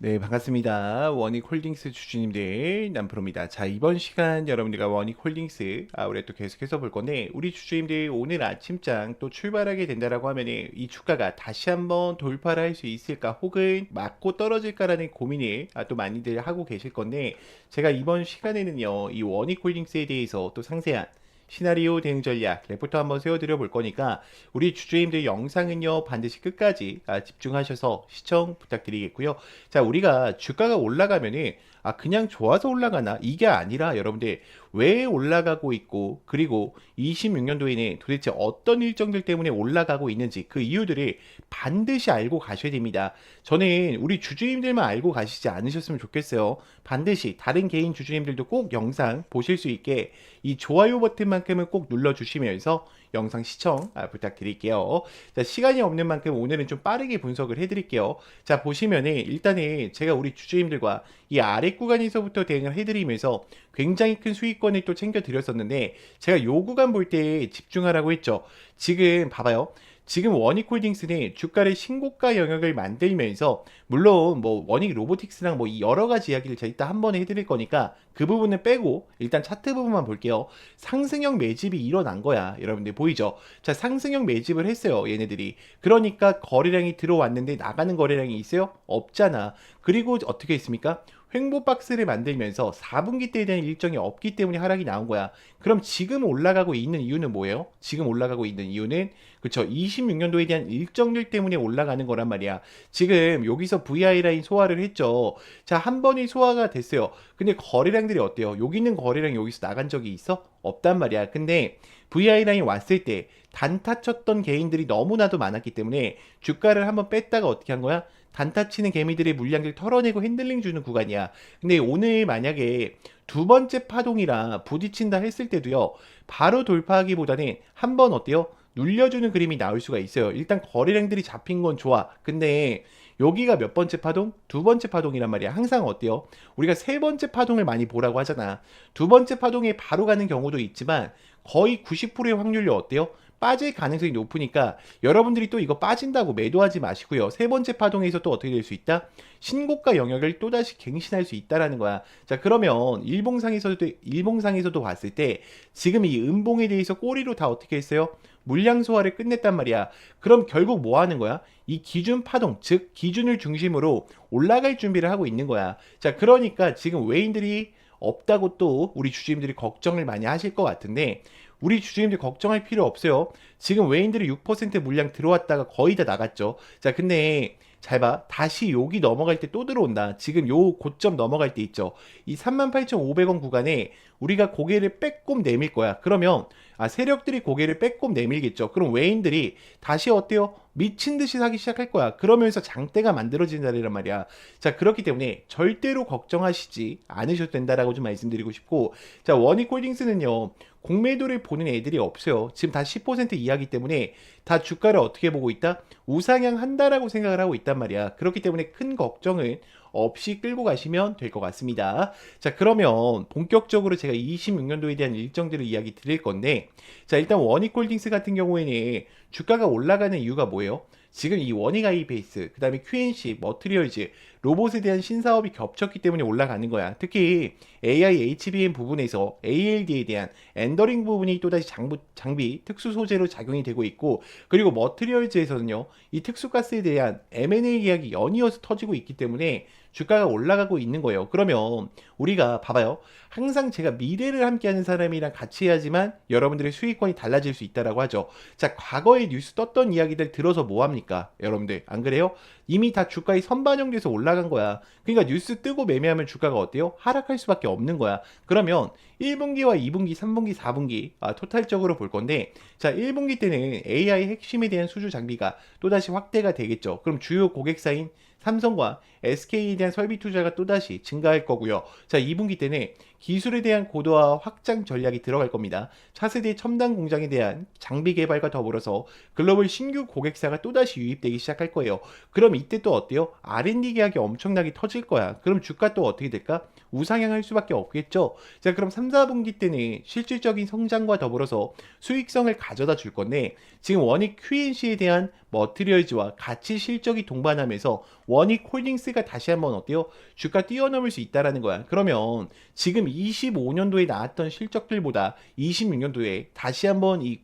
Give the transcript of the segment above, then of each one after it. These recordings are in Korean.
네, 반갑습니다. 원익 홀딩스 주주님들 남프로입니다. 자, 이번 시간 여러분들과 원익 홀딩스 아, 우리 또 계속해서 볼 건데 우리 주주님들 오늘 아침장 또 출발하게 된다라고 하면은 이 주가가 다시 한번 돌파를 할 수 있을까 혹은 맞고 떨어질까라는 고민을 아, 또 많이들 하고 계실 건데 제가 이번 시간에는요 이 원익 홀딩스에 대해서 또 상세한 시나리오 대응 전략 레포터 한번 세워드려 볼 거니까 우리 주주님들 영상은요 반드시 끝까지 아, 집중하셔서 시청 부탁드리겠고요. 자 우리가 주가가 올라가면은 아 그냥 좋아서 올라가나 이게 아니라 여러분들 왜 올라가고 있고 그리고 26년도에는 도대체 어떤 일정들 때문에 올라가고 있는지 그 이유들을 반드시 알고 가셔야 됩니다. 저는 우리 주주님들만 알고 가시지 않으셨으면 좋겠어요. 반드시 다른 개인 주주님들도 꼭 영상 보실 수 있게 이 좋아요 버튼만큼은 꼭 눌러주시면서 영상 시청 아, 부탁드릴게요. 자, 시간이 없는 만큼 오늘은 좀 빠르게 분석을 해드릴게요. 자, 보시면은 일단은 제가 우리 주주님들과 이 아래 구간에서부터 대응을 해드리면서 굉장히 큰 수익 권을 또 챙겨드렸었는데 제가 요 구간 볼 때 집중하라고 했죠. 지금 봐봐요. 지금 원익 홀딩스는 주가를 신고가 영역을 만들면서 물론 뭐 원익 로보틱스랑 뭐 여러 가지 이야기를 제가 이따 한 번에 해드릴 거니까 그 부분은 빼고 일단 차트 부분만 볼게요. 상승형 매집이 일어난 거야. 여러분들 보이죠? 자 상승형 매집을 했어요. 얘네들이. 그러니까 거래량이 들어왔는데 나가는 거래량이 있어요? 없잖아. 그리고 어떻게 했습니까? 횡보 박스를 만들면서 4분기 때에 대한 일정이 없기 때문에 하락이 나온 거야. 그럼 지금 올라가고 있는 이유는 뭐예요? 지금 올라가고 있는 이유는 그쵸 26년도에 대한 일정률 때문에 올라가는 거란 말이야. 지금 여기서 VI 라인 소화를 했죠. 자, 한 번이 소화가 됐어요. 근데 거래량들이 어때요? 여기 있는 거래량 여기서 나간 적이 있어? 없단 말이야. 근데 VI 라인 왔을 때 단타 쳤던 개인들이 너무나도 많았기 때문에 주가를 한번 뺐다가 어떻게 한 거야? 단타 치는 개미들의 물량을 털어내고 핸들링 주는 구간이야. 근데 오늘 만약에 두 번째 파동이라 부딪힌다 했을 때도요. 바로 돌파하기보다는 한 번 어때요? 눌려주는 그림이 나올 수가 있어요. 일단 거래량들이 잡힌 건 좋아. 근데 여기가 몇 번째 파동? 두 번째 파동이란 말이야. 항상 어때요? 우리가 세 번째 파동을 많이 보라고 하잖아. 두 번째 파동에 바로 가는 경우도 있지만 거의 90%의 확률로 어때요? 빠질 가능성이 높으니까 여러분들이 또 이거 빠진다고 매도하지 마시고요. 세 번째 파동에서 또 어떻게 될 수 있다? 신고가 영역을 또다시 갱신할 수 있다라는 거야. 자, 그러면 일봉상에서도 일봉상에서도 봤을 때 지금 이 음봉에 대해서 꼬리로 다 어떻게 했어요? 물량 소화를 끝냈단 말이야. 그럼 결국 뭐 하는 거야? 이 기준 파동, 즉 기준을 중심으로 올라갈 준비를 하고 있는 거야. 자, 그러니까 지금 외인들이 없다고 또 우리 주주님들이 걱정을 많이 하실 것 같은데 우리 주주님들 걱정할 필요 없어요. 지금 외인들이 6% 물량 들어왔다가 거의 다 나갔죠. 자, 근데 잘 봐. 다시 여기 넘어갈 때 또 들어온다. 지금 요 고점 넘어갈 때 있죠. 이 38,500원 구간에 우리가 고개를 빼꼼 내밀 거야. 그러면 아, 세력들이 고개를 빼꼼 내밀겠죠. 그럼 외인들이 다시 어때요? 미친 듯이 사기 시작할 거야. 그러면서 장대가 만들어지는 자리란 말이야. 자, 그렇기 때문에 절대로 걱정하시지 않으셔도 된다라고 좀 말씀드리고 싶고, 자, 원익홀딩스는요, 공매도를 보는 애들이 없어요. 지금 다 10% 이하기 때문에 다 주가를 어떻게 보고 있다? 우상향 한다라고 생각을 하고 있단 말이야. 그렇기 때문에 큰 걱정은 없이 끌고 가시면 될 것 같습니다. 자, 그러면 본격적으로 제가 26년도에 대한 일정들을 이야기 드릴 건데, 자, 일단 원익홀딩스 같은 경우에는 주가가 올라가는 이유가 뭐예요? 지금 이 원익 아이 베이스, 그 다음에 QNC, 머트리얼즈, 로봇에 대한 신사업이 겹쳤기 때문에 올라가는 거야. 특히 AI HBM 부분에서 ALD에 대한 엔더링 부분이 또다시 장부, 장비, 특수 소재로 작용이 되고 있고, 그리고 머트리얼즈에서는요, 이 특수가스에 대한 M&A 계약이 연이어서 터지고 있기 때문에 주가가 올라가고 있는 거예요. 그러면 우리가 봐봐요. 항상 제가 미래를 함께하는 사람이랑 같이 해야지만 여러분들의 수익권이 달라질 수 있다라고 하죠. 자, 과거에 뉴스 떴던 이야기들 들어서 뭐 합니까? 여러분들 안 그래요? 이미 다 주가에 선반영돼서 올라간 거야. 그러니까 뉴스 뜨고 매매하면 주가가 어때요? 하락할 수밖에 없는 거야. 그러면 1분기와 2분기, 3분기, 4분기 아, 토탈적으로 볼 건데 자 1분기 때는 AI 핵심에 대한 수주 장비가 또다시 확대가 되겠죠. 그럼 주요 고객사인 삼성과 SK에 대한 설비 투자가 또다시 증가할 거고요. 자, 2분기 때는 기술에 대한 고도화 확장 전략이 들어갈 겁니다. 차세대 첨단 공장에 대한 장비 개발과 더불어서 글로벌 신규 고객사가 또다시 유입되기 시작할 거예요. 그럼 이때 또 어때요? R&D 계약이 엄청나게 터질 거야. 그럼 주가 또 어떻게 될까? 우상향할 수밖에 없겠죠. 자, 그럼 3, 4분기 때는 실질적인 성장과 더불어서 수익성을 가져다 줄 건데 지금 원익 QNC에 대한 머티리얼즈와 같이 실적이 동반하면서 원익 홀딩스가 다시 한번 어때요? 주가 뛰어넘을 수 있다라는 거야. 그러면 지금 25년도에 나왔던 실적들보다 26년도에 다시 한번 이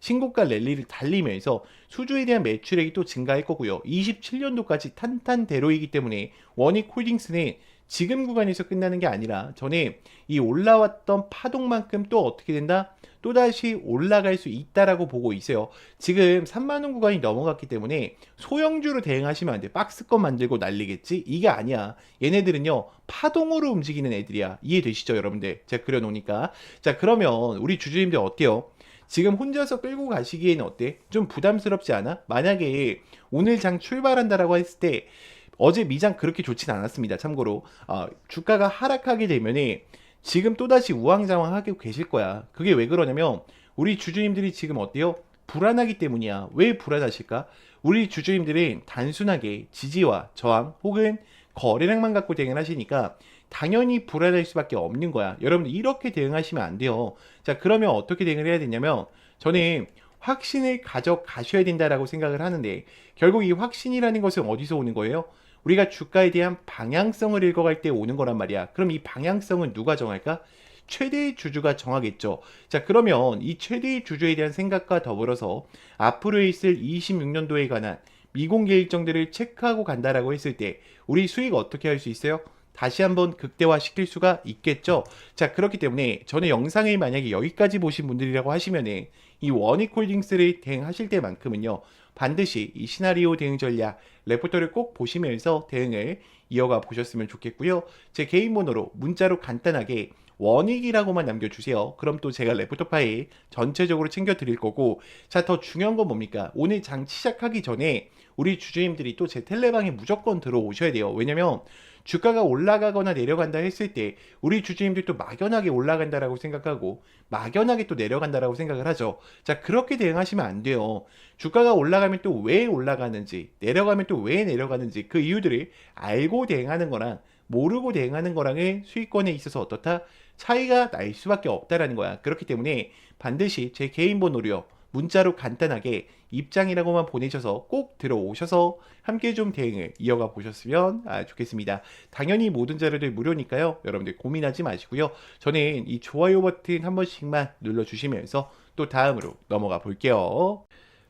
신고가 랠리를 달리면서 수주에 대한 매출액이 또 증가할 거고요. 27년도까지 탄탄대로이기 때문에 원익 홀딩스는 지금 구간에서 끝나는 게 아니라 전에 이 올라왔던 파동만큼 또 어떻게 된다? 또다시 올라갈 수 있다라고 보고 있어요. 지금 3만원 구간이 넘어갔기 때문에 소형주로 대응하시면 안 돼. 박스권 만들고 난리겠지? 이게 아니야. 얘네들은요, 파동으로 움직이는 애들이야. 이해되시죠, 여러분들? 제가 그려놓으니까. 자, 그러면 우리 주주님들 어때요? 지금 혼자서 끌고 가시기에는 어때? 좀 부담스럽지 않아? 만약에 오늘 장 출발한다라고 했을 때 어제 미장 그렇게 좋진 않았습니다. 참고로 어, 주가가 하락하게 되면은 지금 또다시 우왕좌왕하고 계실 거야. 그게 왜 그러냐면 우리 주주님들이 지금 어때요? 불안하기 때문이야. 왜 불안하실까? 우리 주주님들은 단순하게 지지와 저항 혹은 거래량만 갖고 대응하시니까 당연히 불안할 수밖에 없는 거야. 여러분들 이렇게 대응하시면 안 돼요. 자, 그러면 어떻게 대응을 해야 되냐면 저는 확신을 가져가셔야 된다라고 생각을 하는데 결국 이 확신이라는 것은 어디서 오는 거예요? 우리가 주가에 대한 방향성을 읽어갈 때 오는 거란 말이야. 그럼 이 방향성은 누가 정할까? 최대의 주주가 정하겠죠. 자, 그러면 이 최대의 주주에 대한 생각과 더불어서 앞으로 있을 26년도에 관한 미공개 일정들을 체크하고 간다라고 했을 때 우리 수익 어떻게 할 수 있어요? 다시 한번 극대화 시킬 수가 있겠죠. 자, 그렇기 때문에 저는 영상을 만약에 여기까지 보신 분들이라고 하시면은 이 원익 홀딩스를 대응하실 때만큼은요. 반드시 이 시나리오 대응 전략 레포터를 꼭 보시면서 대응을 이어가 보셨으면 좋겠고요. 제 개인 번호로 문자로 간단하게 원익이라고만 남겨주세요. 그럼 또 제가 레포터 파일 전체적으로 챙겨 드릴 거고 자 더 중요한 건 뭡니까? 오늘 장 시작하기 전에 우리 주주님들이 또 제 텔레방에 무조건 들어오셔야 돼요. 왜냐면 주가가 올라가거나 내려간다 했을 때 우리 주주님들도 막연하게 올라간다라고 생각하고 막연하게 또 내려간다라고 생각을 하죠. 자, 그렇게 대응하시면 안 돼요. 주가가 올라가면 또 왜 올라가는지, 내려가면 또 왜 내려가는지 그 이유들을 알고 대응하는 거랑 모르고 대응하는 거랑의 수익권에 있어서 어떻다? 차이가 날 수밖에 없다라는 거야. 그렇기 때문에 반드시 제 개인 번호로요. 문자로 간단하게 입장이라고만 보내셔서 꼭 들어오셔서 함께 좀 대응을 이어가 보셨으면 아, 좋겠습니다. 당연히 모든 자료들 무료니까요. 여러분들 고민하지 마시고요. 저는 이 좋아요 버튼 한 번씩만 눌러주시면서 또 다음으로 넘어가 볼게요.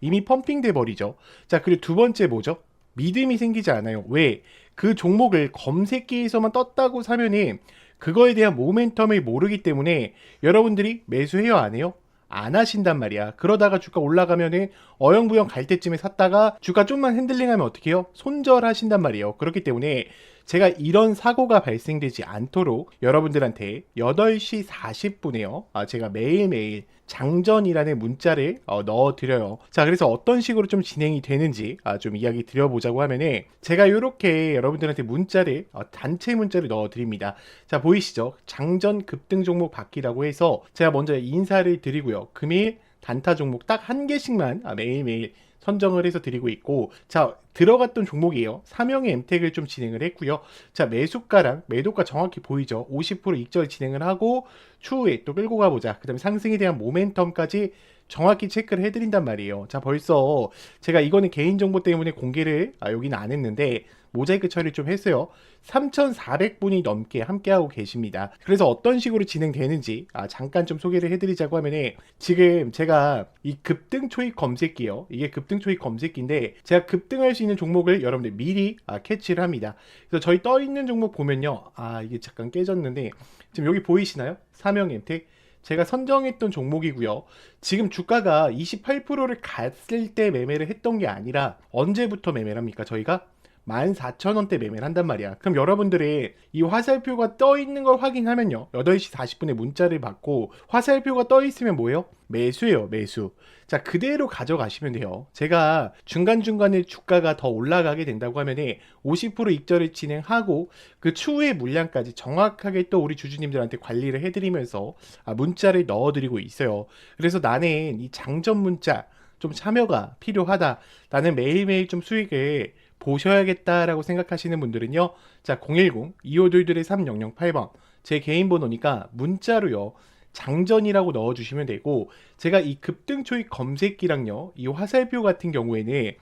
이미 펌핑돼 버리죠. 자, 그리고 두 번째 뭐죠? 믿음이 생기지 않아요. 왜? 그 종목을 검색기에서만 떴다고 사면은 그거에 대한 모멘텀을 모르기 때문에 여러분들이 매수해요, 안 해요? 안 하신단 말이야. 그러다가 주가 올라가면은 어영부영 갈 때쯤에 샀다가 주가 좀만 핸들링하면 어떻게 해요? 손절하신단 말이에요. 그렇기 때문에 제가 이런 사고가 발생되지 않도록 여러분들한테 8시 40분에요. 아, 제가 매일매일 장전이라는 문자를 어, 넣어드려요. 자, 그래서 어떤 식으로 좀 진행이 되는지 아, 좀 이야기 드려보자고 하면은 제가 이렇게 여러분들한테 문자를 어, 단체 문자를 넣어드립니다. 자, 보이시죠? 장전 급등 종목 받기라고 해서 제가 먼저 인사를 드리고요. 금일 단타 종목 딱 한 개씩만 아, 매일매일 선정을 해서 드리고 있고 자 들어갔던 종목이에요. 삼형의 엠텍을 좀 진행을 했고요. 자 매수가랑 매도가 정확히 보이죠. 50% 익절 진행을 하고 추후에 또 끌고 가보자. 그 다음에 상승에 대한 모멘텀까지 정확히 체크를 해드린단 말이에요. 자, 벌써 제가 이거는 개인정보 때문에 공개를 아, 여기는 안 했는데 모자이크 처리 좀 했어요. 3,400분이 넘게 함께하고 계십니다. 그래서 어떤 식으로 진행되는지 아, 잠깐 좀 소개를 해드리자고 하면은 지금 제가 이 급등 초입 검색기요. 이게 급등 초입 검색기인데 제가 급등할 수 있는 종목을 여러분들 미리 아, 캐치를 합니다. 그래서 저희 떠 있는 종목 보면요. 아 이게 잠깐 깨졌는데 지금 여기 보이시나요? 사명 엠텍 제가 선정했던 종목이고요. 지금 주가가 28%를 갔을 때 매매를 했던 게 아니라 언제부터 매매를 합니까? 저희가 14,000원대 매매를 한단 말이야. 그럼 여러분들이 이 화살표가 떠 있는 걸 확인하면요. 8시 40분에 문자를 받고 화살표가 떠 있으면 뭐예요? 매수예요, 매수. 자, 그대로 가져가시면 돼요. 제가 중간중간에 주가가 더 올라가게 된다고 하면은 50% 익절을 진행하고 그 추후의 물량까지 정확하게 또 우리 주주님들한테 관리를 해드리면서 아, 문자를 넣어드리고 있어요. 그래서 나는 이 장전 문자 좀 참여가 필요하다. 나는 매일매일 좀 수익을 보셔야겠다라고 생각하시는 분들은요. 자, 010-2522-3008번. 제 개인 번호니까 문자로요. 장전이라고 넣어주시면 되고, 제가 이 급등 초입 검색기랑요, 이 화살표 같은 경우에는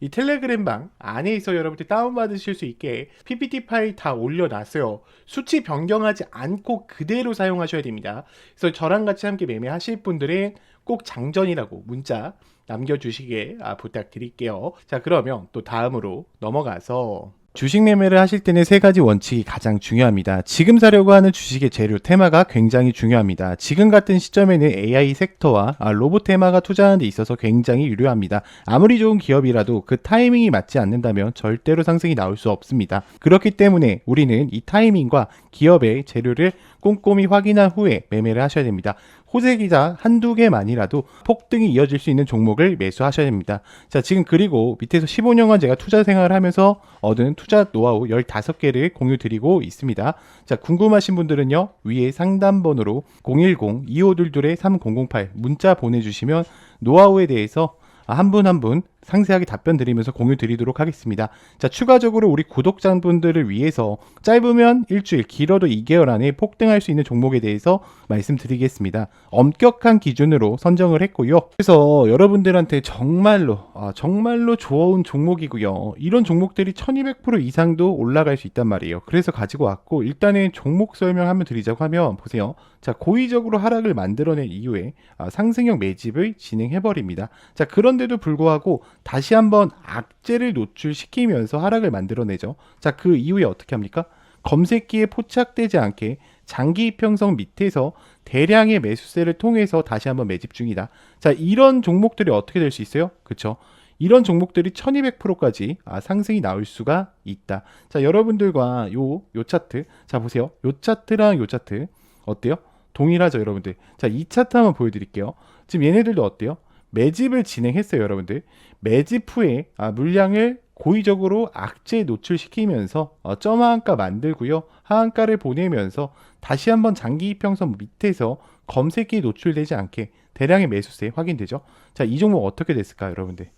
이 텔레그램 방 안에서 여러분들 다운받으실 수 있게 PPT 파일 다 올려놨어요. 수치 변경하지 않고 그대로 사용하셔야 됩니다. 그래서 저랑 같이 함께 매매하실 분들은 꼭 장전이라고 문자 남겨주시길 아, 부탁드릴게요. 자, 그러면 또 다음으로 넘어가서 주식 매매를 하실 때는 세 가지 원칙이 가장 중요합니다. 지금 사려고 하는 주식의 재료 테마가 굉장히 중요합니다. 지금 같은 시점에는 AI 섹터와 아, 로봇 테마가 투자하는 데 있어서 굉장히 유료합니다. 아무리 좋은 기업이라도 그 타이밍이 맞지 않는다면 절대로 상승이 나올 수 없습니다. 그렇기 때문에 우리는 이 타이밍과 기업의 재료를 꼼꼼히 확인한 후에 매매를 하셔야 됩니다. 호재 기자 한두 개만이라도 폭등이 이어질 수 있는 종목을 매수하셔야 됩니다. 자, 지금 그리고 밑에서 15년간 제가 투자 생활을 하면서 얻은 투자 노하우 15개를 공유 드리고 있습니다. 자, 궁금하신 분들은요, 위에 상담번호로 010-2522-3008 문자 보내주시면 노하우에 대해서 한 분 한분 상세하게 답변 드리면서 공유 드리도록 하겠습니다. 자, 추가적으로 우리 구독자분들을 위해서 짧으면 일주일, 길어도 2개월 안에 폭등할 수 있는 종목에 대해서 말씀드리겠습니다. 엄격한 기준으로 선정을 했고요. 그래서 여러분들한테 정말로, 아, 정말로 좋은 종목이고요. 이런 종목들이 1200% 이상도 올라갈 수 있단 말이에요. 그래서 가지고 왔고, 일단은 종목 설명 한번 드리자고 하면, 보세요. 자, 고의적으로 하락을 만들어낸 이후에 아, 상승형 매집을 진행해버립니다. 자, 그런데도 불구하고 다시 한번 악재를 노출시키면서 하락을 만들어내죠. 자, 그 이후에 어떻게 합니까? 검색기에 포착되지 않게 장기 이평선 밑에서 대량의 매수세를 통해서 다시 한번 매집 중이다. 자, 이런 종목들이 어떻게 될 수 있어요? 그렇죠? 이런 종목들이 1200%까지 아, 상승이 나올 수가 있다. 자, 여러분들과 요, 요 차트. 자, 보세요. 요 차트랑 요 차트. 어때요? 동일하죠, 여러분들. 자, 이 차트 한번 보여드릴게요. 지금 얘네들도 어때요? 매집을 진행했어요, 여러분들. 매집 후에 아, 물량을 고의적으로 악재에 노출시키면서 어, 점하한가 만들고요. 하한가를 보내면서 다시 한번 장기 이평선 밑에서 검색기에 노출되지 않게 대량의 매수세 확인되죠. 자, 이 종목 어떻게 됐을까, 여러분들?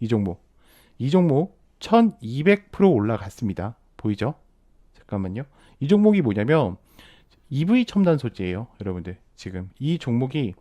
이 종목. 이 종목 1200% 올라갔습니다. 보이죠? 잠깐만요. 이 종목이 뭐냐면 EV 첨단 소재예요, 여러분들. 지금 이 종목이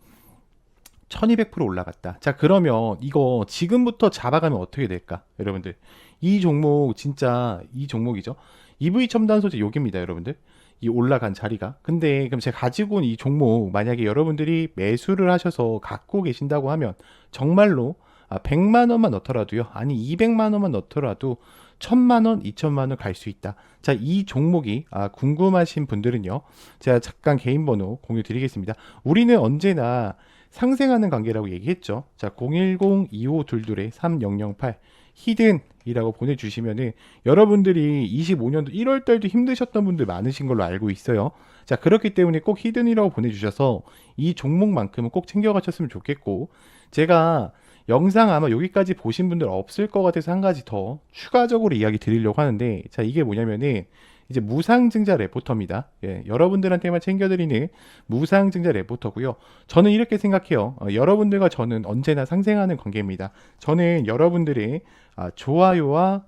1200% 올라갔다. 자, 그러면 이거 지금부터 잡아가면 어떻게 될까? 여러분들. 이 종목 진짜 이 종목이죠. EV 첨단 소재 여기입니다, 여러분들. 이 올라간 자리가. 근데 그럼 제가 가지고 온 이 종목 만약에 여러분들이 매수를 하셔서 갖고 계신다고 하면 정말로 아, 100만 원만 넣더라도요. 아니 200만 원만 넣더라도 1000만 원, 2000만 원 갈 수 있다. 자, 이 종목이 아, 궁금하신 분들은요. 제가 잠깐 개인 번호 공유 드리겠습니다. 우리는 언제나 상생하는 관계라고 얘기했죠. 자, 010-2522-3008 히든이라고 보내주시면은 여러분들이 25년도 1월 달도 힘드셨던 분들 많으신 걸로 알고 있어요. 자, 그렇기 때문에 꼭 히든이라고 보내주셔서 이 종목만큼은 꼭 챙겨가셨으면 좋겠고, 제가 영상 아마 여기까지 보신 분들 없을 것 같아서 한 가지 더 추가적으로 이야기 드리려고 하는데, 자, 이게 뭐냐면은, 이제 무상증자 레포터입니다. 예, 여러분들한테만 챙겨드리는 무상증자 레포터고요. 저는 이렇게 생각해요. 어, 여러분들과 저는 언제나 상생하는 관계입니다. 저는 여러분들의 아, 좋아요와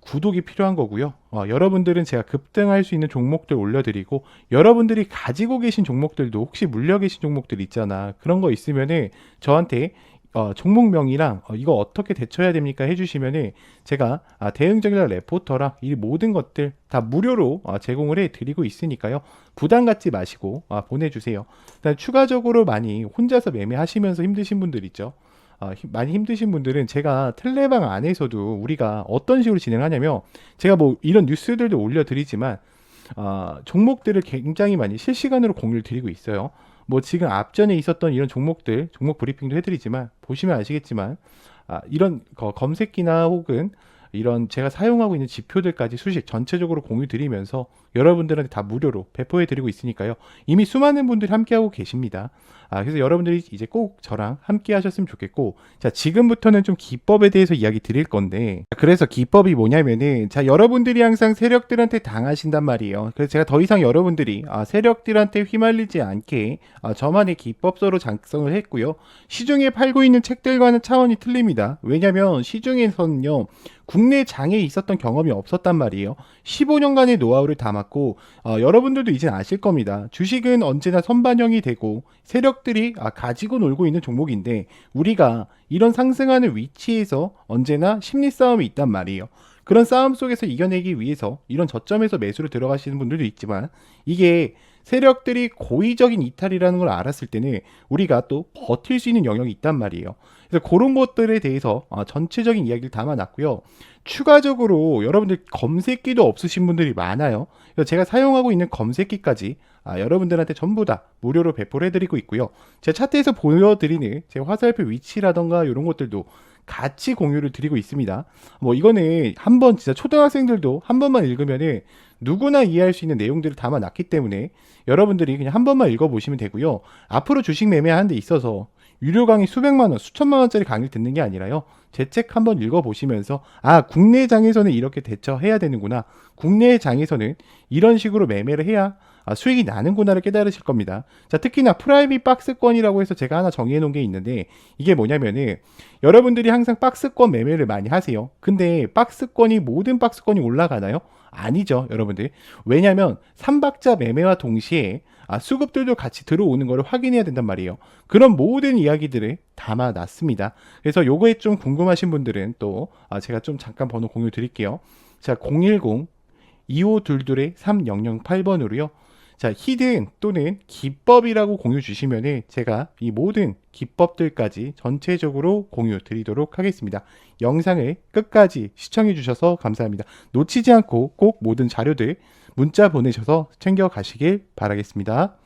구독이 필요한 거고요. 어, 여러분들은 제가 급등할 수 있는 종목들 올려드리고 여러분들이 가지고 계신 종목들도 혹시 물려 계신 종목들 있잖아. 그런 거 있으면은 저한테 어, 종목명이랑 어, 이거 어떻게 대처해야 됩니까 해주시면은 제가 아, 대응적인 레포터랑 이 모든 것들 다 무료로 아, 제공을 해드리고 있으니까요. 부담 갖지 마시고 아, 보내주세요. 추가적으로 많이 혼자서 매매하시면서 힘드신 분들 있죠. 아, 힘- 많이 힘드신 분들은 제가 텔레방 안에서도 우리가 어떤 식으로 진행하냐면 제가 뭐 이런 뉴스들도 올려드리지만 아, 종목들을 굉장히 많이 실시간으로 공유를 드리고 있어요. 뭐 지금 앞전에 있었던 이런 종목들 종목 브리핑도 해드리지만 보시면 아시겠지만 아, 이런 거- 검색기나 혹은 이런 제가 사용하고 있는 지표들까지 수식 전체적으로 공유 드리면서 여러분들한테 다 무료로 배포해 드리고 있으니까요. 이미 수많은 분들이 함께하고 계십니다. 아, 그래서 여러분들이 이제 꼭 저랑 함께 하셨으면 좋겠고, 자, 지금부터는 좀 기법에 대해서 이야기 드릴 건데, 그래서 기법이 뭐냐면은, 자, 여러분들이 항상 세력들한테 당하신단 말이에요. 그래서 제가 더 이상 여러분들이, 아, 세력들한테 휘말리지 않게, 아, 저만의 기법서로 작성을 했고요. 시중에 팔고 있는 책들과는 차원이 틀립니다. 왜냐면 시중에서는요, 국내 장에 있었던 경험이 없었단 말이에요. 15년간의 노하우를 담았 고 어, 여러분들도 이제 아실 겁니다. 주식은 언제나 선반영이 되고 세력들이 아, 가지고 놀고 있는 종목인데 우리가 이런 상승하는 위치에서 언제나 심리 싸움이 있단 말이에요. 그런 싸움 속에서 이겨내기 위해서 이런 저점에서 매수를 들어가시는 분들도 있지만 이게 세력들이 고의적인 이탈이라는 걸 알았을 때는 우리가 또 버틸 수 있는 영역이 있단 말이에요. 그래서 그런 것들에 대해서 어, 전체적인 이야기를 담아놨고요. 추가적으로 여러분들 검색기도 없으신 분들이 많아요. 제가 사용하고 있는 검색기까지 아, 여러분들한테 전부 다 무료로 배포를 해드리고 있고요. 제 차트에서 보여드리는 제 화살표 위치라던가 이런 것들도 같이 공유를 드리고 있습니다. 뭐 이거는 한번 진짜 초등학생들도 한 번만 읽으면은 누구나 이해할 수 있는 내용들을 담아놨기 때문에 여러분들이 그냥 한 번만 읽어보시면 되고요. 앞으로 주식 매매하는 데 있어서 유료 강의 수백만 원, 수천만 원짜리 강의를 듣는 게 아니라요. 제 책 한번 읽어보시면서 아 국내 장에서는 이렇게 대처해야 되는구나. 국내 장에서는 이런 식으로 매매를 해야 아, 수익이 나는구나를 깨달으실 겁니다. 자 특히나 프라이빗 박스권이라고 해서 제가 하나 정리해 놓은 게 있는데 이게 뭐냐면은 여러분들이 항상 박스권 매매를 많이 하세요. 근데 박스권이 모든 박스권이 올라가나요? 아니죠, 여러분들. 왜냐면 삼박자 매매와 동시에 아, 수급들도 같이 들어오는 것을 확인해야 된단 말이에요. 그런 모든 이야기들을 담아놨습니다. 그래서 요거에 좀 궁금하신 분들은 또 아, 제가 좀 잠깐 번호 공유 드릴게요. 자, 010 2522 3008번으로요. 자, 히든 또는 기법이라고 공유 주시면은 제가 이 모든 기법들까지 전체적으로 공유 드리도록 하겠습니다. 영상을 끝까지 시청해 주셔서 감사합니다. 놓치지 않고 꼭 모든 자료들 문자 보내셔서 챙겨 가시길 바라겠습니다.